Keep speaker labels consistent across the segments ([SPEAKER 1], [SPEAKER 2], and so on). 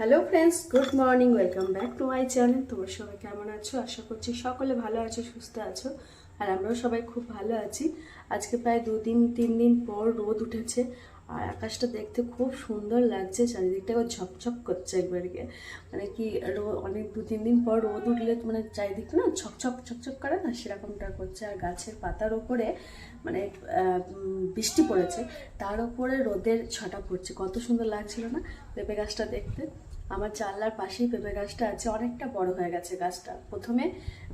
[SPEAKER 1] Hello friends good morning welcome back to my channel তোমরা সবাই কেমন আছো? আশা করছি সকলে ভালো আছো, সুস্থ আছো, আর আমরাও সবাই খুব ভালো আছি। আজকে প্রায় দুদিন তিন দিন পর রোদ উঠেছে, আর আকাশটা দেখতে খুব সুন্দর লাগছে, চারিদিকটা ঝকঝক করছে একবারে মানে কি অনেক দু তিন দিন পর রোদ উঠলে মানে চারিদিকটা না ঝকঝক ঝকঝক করে না, সেরকমটা করছে। আর গাছের পাতার ওপরে মানে বৃষ্টি পড়েছে, তার ওপরে রোদের ছটা পড়ছে। কত সুন্দর লাগছিল না পেঁপে গাছটা দেখতে? আমার জানলার পাশেই পেঁপে গাছটা আছে, অনেকটা বড় হয়ে গেছে গাছটা। প্রথমে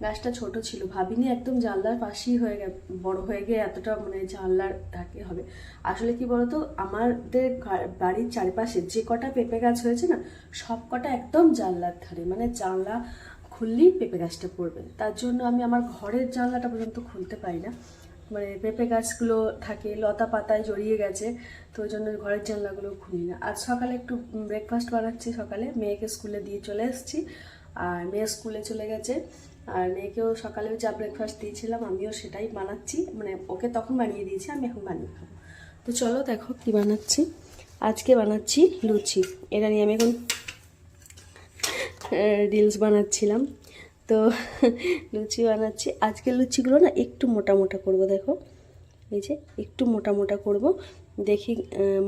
[SPEAKER 1] গাছটা ছোট ছিল, ভাবিনি একদম জানলার পাশেই হয়ে গে বড় হয়ে গিয়ে এতটা মানে জানলার ঢাকে হবে। আসলে কি বলতো, আমাদের বাড়ির চারিপাশে যে কটা পেঁপে গাছ হয়েছে না, সব কটা একদম জানলার ধারে। মানে জানলা খুললেই পেঁপে গাছটা পড়বে। তার জন্য আমি আমার ঘরের জানলাটা পর্যন্ত খুলতে পারি না। মানে পেঁপে গাছগুলো থাকে, লতা পাতায় জড়িয়ে গেছে, তো ওই জন্য ঘরের জানলাগুলো খুলি না। আজ সকালে একটু ব্রেকফাস্ট বানাচ্ছি সকালে, মেয়েকে স্কুলে দিয়ে চলে এসেছি, আর মেয়ে স্কুলে চলে গেছে, আর মেয়েকেও সকালে যা ব্রেকফাস্ট দিয়েছিলাম আমিও সেটাই বানাচ্ছি মানে ওকে তখন বানিয়ে দিয়েছি, আমি এখন বানিয়ে খাব। তো চলো দেখো কি বানাচ্ছি। আজকে বানাচ্ছি লুচি, এটা নিয়ে আমি এখন রিলস বানাচ্ছিলাম। তো লুচি বানাচ্ছি। আজকে লুচিগুলো না একটু মোটা মোটা করব, দেখো। এই যে একটু মোটা মোটা করব। দেখি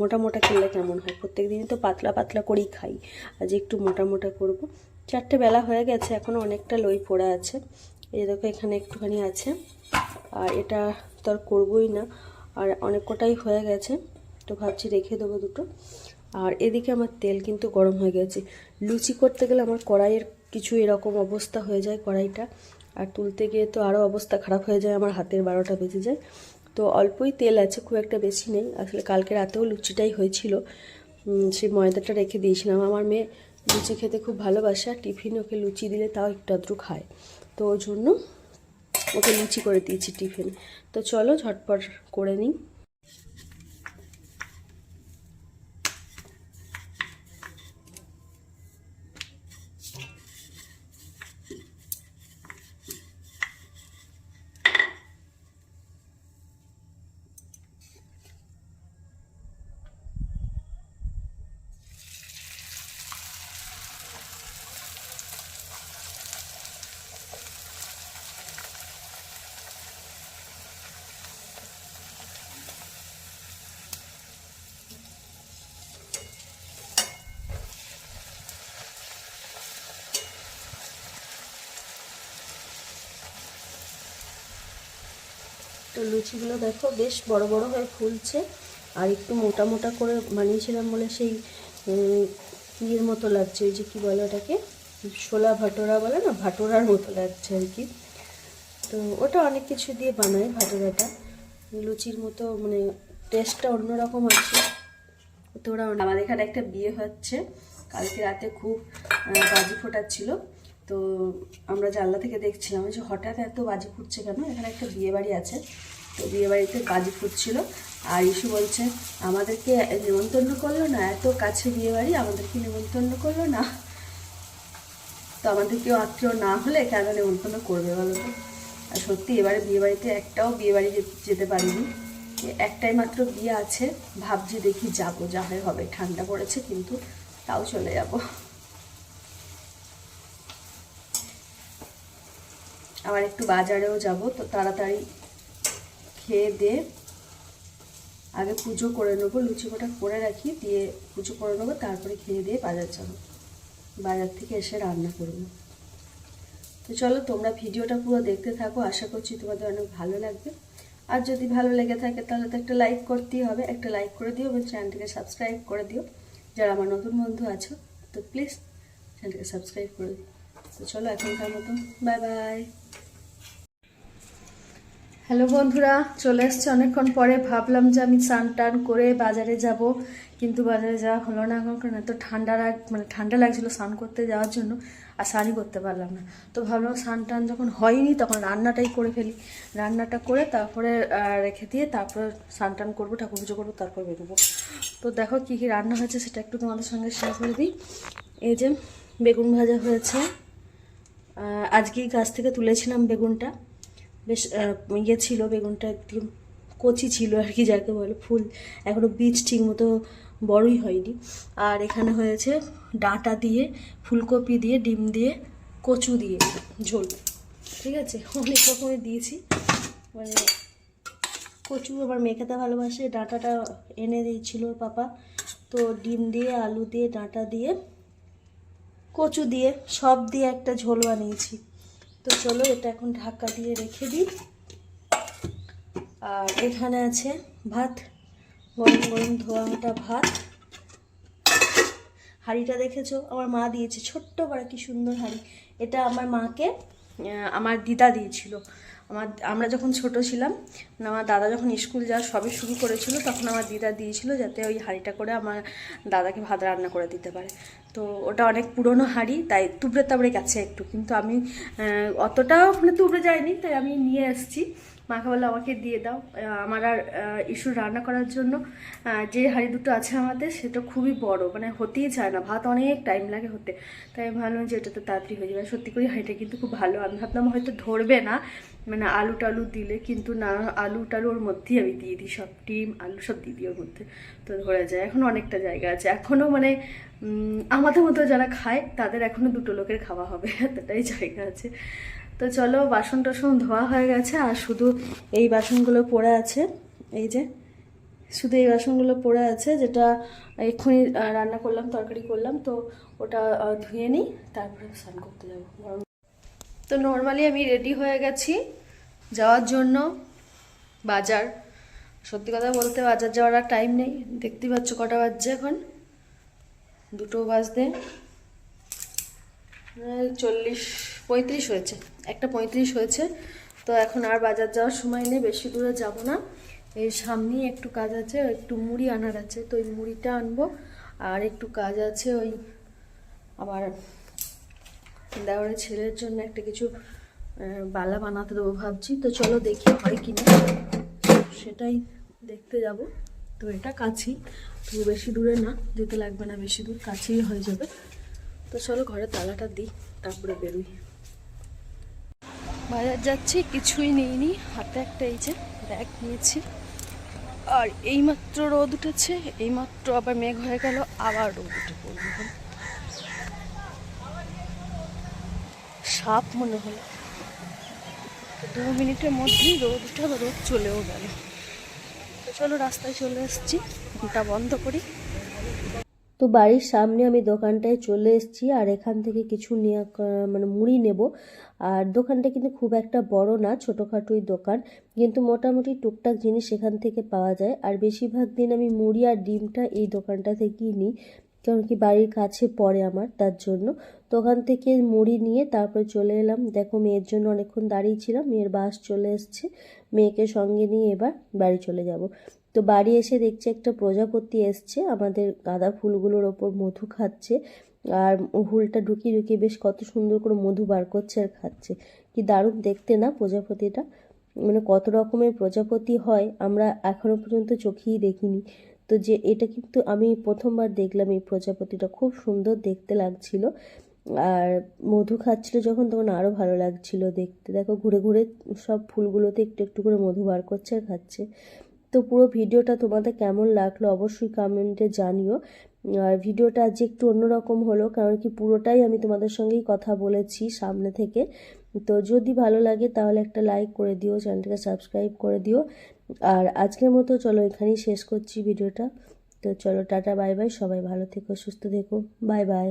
[SPEAKER 1] মোটা মোটা করলে কেমন হয়? প্রত্যেক দিনই তো পাতলা পাতলা করেই খাই। আজ একটু মোটা মোটা করব। চারটে বেলা হয়ে গেছে এখনও অনেকটা লই পড়া আছে। এই দেখো, এখানে একটুখানি আছে। আর এটা তো আর করবোই না। আর অনেক কটাই হয়ে গেছে, তো ভাবছি রেখে দেবো দুটো। আর এদিকে আমার তেল কিন্তু গরম হয়ে গেছে। লুচি করতে গেলে আমার কড়াইয়ের কিছু এরকম অবস্থা হয়ে যায় কড়াইটা। আর তুলতে গিয়ে তো আরও অবস্থা খারাপ হয়ে যায়, আমার হাতের বারোটা বেজে যায়। তো অল্পই তেল আছে, খুব একটা বেশি নেই। আসলে কালকে রাতেও লুচিটাই হয়েছিল। সেই ময়দাটা রেখে দিয়েছিলাম। আমার মেয়ে লুচি খেতে খুব ভালোবাসে আর টিফিন ওকে লুচি দিলে তাও একটু আধটু খায়। তো ওই জন্য ওকে লুচি করে দিয়েছি টিফিন। তো চলো ঝটপট করে নিই। তো লুচিগুলো দেখো বেশ বড় বড় হয়ে ফুলছে। আর একটু মোটা মোটা করে বানিয়েছিলাম বলে সেই ইয়ের মতো লাগছে, ওই যে কী বলে ওটাকে? ছোলা ভাটোরা বলে না? ভাটোরার মতো লাগছে আর কি। তো ওটা অনেক কিছু দিয়ে বানায় ভাটোরাটা। লুচির মতো মানে টেস্টটা অন্যরকম আছে। তো ওরা আমাদের এখানে একটা বিয়ে হচ্ছে। কালকে রাতে খুব বাজি ফোটাচ্ছিল। তো আমরা জানলা থেকে দেখছিলাম যে হঠাৎ এত বাজি ফুটছে কেন? এখানে একটা বিয়ে বাড়ি আছে। তো বিয়ে বাড়িতে বাজি ফুটছিল। আর ইস্যু বলছে, আমাদেরকে নিমন্ত্রণ করল না? এত কাছে বিয়ে বাড়ি, আমাদেরকে নিমন্ত্রণ করল না? তো আমাদের কেউ আত্মীয় না হলে কেন নিমন্ত্রণ করবে বলো তো? আর সত্যি এবারে বিয়ে বাড়িতে একটাও বিয়ে বাড়ি যেতে পারিনি। একটাই মাত্র বিয়ে আছে। ভাবছি দেখি যাব, যা হয় হবে। ঠান্ডা পড়েছে কিন্তু তাও চলে যাব। আবার একটু বাজারেও যাব, তো তাড়াতাড়ি খেয়ে দিয়ে আগে পুজো করে নেব, লুচি কটা করে রাখি, দিয়ে পুজো করে নেব, তারপরে খেয়ে দিয়ে বাজার যাব। বাজার থেকে এসে রান্না করব। তো চলো, তোমরা ভিডিওটা পুরো দেখতে থাকো, আশা করছি তোমাদের অনেক ভালো লাগবে। আর যদি ভালো লেগে থাকে, তাহলে তো একটা লাইক করতেই হবে, একটা লাইক করে দিও এবং চ্যানেলটিকে সাবস্ক্রাইব করে দিও। যারা আমার নতুন বন্ধু আছো, তো প্লিজ চ্যানেলটিকে সাবস্ক্রাইব করে দিও। তো চলো এখনকার মতো। Bye bye. হ্যালো বন্ধুরা, চলে এসছে অনেকক্ষণ পরে। ভাবলাম যে আমি স্নান টান করে বাজারে যাব, কিন্তু বাজারে যাওয়া হলো না এখন, কারণ এত ঠান্ডা মানে ঠান্ডা লাগছিল স্নান করতে যাওয়ার জন্য, আর স্নানই করতে পারলাম না। তো ভাবলাম স্নান টান যখন হয়নি, তখন রান্নাটাই করে ফেলি। রান্নাটা করে তারপরে রেখে দিয়ে তারপরে স্নান টান করব, ঠাকুর পুজো করব, তারপর বেরোবো। তো দেখো কী কী রান্না হয়েছে, সেটা একটু তোমাদের সঙ্গে শেয়ার করে দিই। এই যে বেগুন ভাজা হয়েছে আজকেই গাছ থেকে তুলেছিলাম বেগুনটা। বেশ ইয়ে ছিল বেগুনটা একটু কচি ছিল আর কি, যাকে বলে ফুল। এখনও বীজ ঠিক মতো বড়ই হয়নি। আর এখানে হয়েছে ডাঁটা দিয়ে, ফুলকপি দিয়ে, ডিম দিয়ে, কচু দিয়ে ঝোল। ঠিক আছে? অনেক রকমের দিয়েছি। মানে কচু আবার মেখাতে ভালোবাসে। ডাঁটাটা এনে দিয়েছিল পাপা। তো ডিম দিয়ে, আলু দিয়ে, ডাঁটা দিয়ে কচু দিয়ে, সব দিয়ে একটা ঝোল বানিয়েছি। তো চলো এটা এখন ঢাকা দিয়ে রেখে দিই। আর এখানে আছে ভাত, গরম গরম ধোয়া ওটা ভাত। হাঁড়িটা দেখেছ? আমার মা দিয়েছে, ছোট্ট বড় কি সুন্দর হাঁড়ি। এটা আমার মাকে আমার দিদা দিয়েছিল। আমার, আমরা যখন ছোট ছিলাম আমার দাদা যখন স্কুল যাওয়া সবে শুরু করেছিল, তখন আমার দিদা দিয়েছিল যাতে ওই হাঁড়িটা করে আমার দাদাকে ভাত রান্না করে দিতে পারে। তো ওটা অনেক পুরনো হাঁড়ি, তাই তুবড়ে তাবড়ে গেছে একটু। কিন্তু আমি অতটাও মানে তুবড়ে যাইনি তাই আমি নিয়ে এসেছি। মাকে বলে আমাকে দিয়ে দাও। আমার আর ইস্যু রান্না করার জন্য যে হাঁড়ি দুটো আছে আমাদের, সেটা খুবই বড় মানে হতেই চায় না, ভাত অনেক টাইম লাগে হতে। তাই আমি ভাবলাম যে এটা তো তাড়াতাড়ি হয়ে যাবে। সত্যি করে হাঁড়িটা কিন্তু খুব ভালো, আমি ভাবলাম হয়তো ধরবে না মানে আলু টালু দিলে কিন্তু না, আলু টালু ওর মধ্যেই আমি দিয়ে দিই, সব ডিম, আলু সব দিয়ে দিই ওর মধ্যে। তো ধরে যায়, এখন অনেকটা জায়গা আছে। এখনও মানে আমাদের মতো যারা খায়, তাদের এখনও দুটো লোকের খাওয়া হবে, এতটাই জায়গা আছে। তো চলো বাসন টাসন ধোয়া হয়ে গেছে, আর শুধু এই বাসনগুলো পড়ে আছে, এই যে, শুধু এই বাসনগুলো পড়ে আছে, যেটা এক্ষুনি রান্না করলাম, তরকারি করলাম, তো ওটা ধুয়ে নিই, তারপরে স্নান করতে যাব। তো নর্মালি আমি রেডি হয়ে গেছি যাওয়ার জন্য। বাজার, সত্যি কথা বলতে বাজার যাওয়ার আর টাইম নেই। দেখতেই পাচ্ছ কটা বাজছে এখন। দুটো বাজতে চল্লিশ পঁয়ত্রিশ হয়েছে, একটা পঁয়ত্রিশ হয়েছে। তো এখন আর বাজার যাওয়ার সময় নেই, বেশি দূরে যাব না। এর সামনেই একটু কাজ আছে, একটু মুড়ি আনার আছে। তো ওই মুড়িটা আনব, আর একটু কাজ আছে ওই আমার দেওয়ারের ছেলের জন্য একটা কিছু বালা বানাতে দেবো ভাবছি। তো চলো দেখি হয় কি না। সেটাই দেখতে যাব। তো এটা কাছেই, তো বেশি দূরে না, যেতে লাগবে না, বেশি দূর কাছেই হয়ে যাবে। তো চলো ঘরে তালাটা দিই, তারপরে বেরোই। বাজার যাচ্ছি, কিছুই নেইনি, হাতে একটা এই যে ব্যাগ নিয়েছি। আর এইমাত্র রোদ উঠেছে, এইমাত্র আবার মেঘ হয়ে গেল, আবার রোদ উঠে পড়বে সাপ মনে হলো। দু মিনিটের মধ্যেই রোদ উঠে আবার রোদ চলেও গেল। চলো রাস্তায় চলে এসেছি ফোনটা বন্ধ করি। তো বাড়ির সামনে আমি দোকানটায় চলে এসেছি আর এখান থেকে কিছু নিয়ে মানে মুড়ি নেব। আর দোকানটা কিন্তু খুব একটা বড় না, ছোটোখাটোই দোকান। কিন্তু মোটামুটি টুকটাক জিনিস এখান থেকে পাওয়া যায়। আর বেশিরভাগ দিন আমি মুড়ি আর ডিমটা এই দোকানটা থেকেই নিই। কারণ কি বাড়ির কাছে পড়ে আমার তার জন্য। তো ওখান থেকে মুড়ি নিয়ে তারপরে চলে এলাম। দেখো মেয়ের জন্য অনেকক্ষণ দাঁড়িয়েছিলাম মেয়ের বাস চলে এসছে। মেয়েকে সঙ্গে নিয়ে এবার বাড়ি চলে যাব। তো বাড়ি এসে দেখছি একটা প্রজাপতি এসছে, আমাদের গাঁদা ফুলগুলোর ওপর মধু খাচ্ছে। আর হুলটা ঢুকিয়ে ঢুকিয়ে বেশ কত সুন্দর করে মধু বার করছে আর খাচ্ছে। কি দারুণ দেখতে না প্রজাপতিটা? মানে কত রকমের প্রজাপতি হয়, আমরা এখনও পর্যন্ত চোখেই দেখিনি। তো যে, এটা কিন্তু আমি প্রথমবার দেখলাম এই প্রজাপতিটা, খুব সুন্দর দেখতে লাগছিল। আর মধু খাচ্ছিল যখন, তখন আরও ভালো লাগছিল দেখতে। দেখো, ঘুরে ঘুরে সব ফুলগুলোতে একটু একটু করে মধু বার করছে আর খাচ্ছে। তো পুরো ভিডিওটা তোমাদের কেমন লাগল অবশ্যই কমেন্টে জানিও। আর ভিডিওটা আজ একটু অন্যরকম হলো, কারণ কি পুরোটাই আমি তোমাদের সঙ্গেই কথা বলেছি সামনে থেকে। তো যদি ভালো লাগে তাহলে একটা লাইক করে দিও, চ্যানেলটাকে সাবস্ক্রাইব করে দিও। আর আজকের মতো চলো এখানেই শেষ করছি ভিডিওটা। তো চলো টাটা বাই বাই সবাই ভালো থেকো, সুস্থ থেকো বাই বাই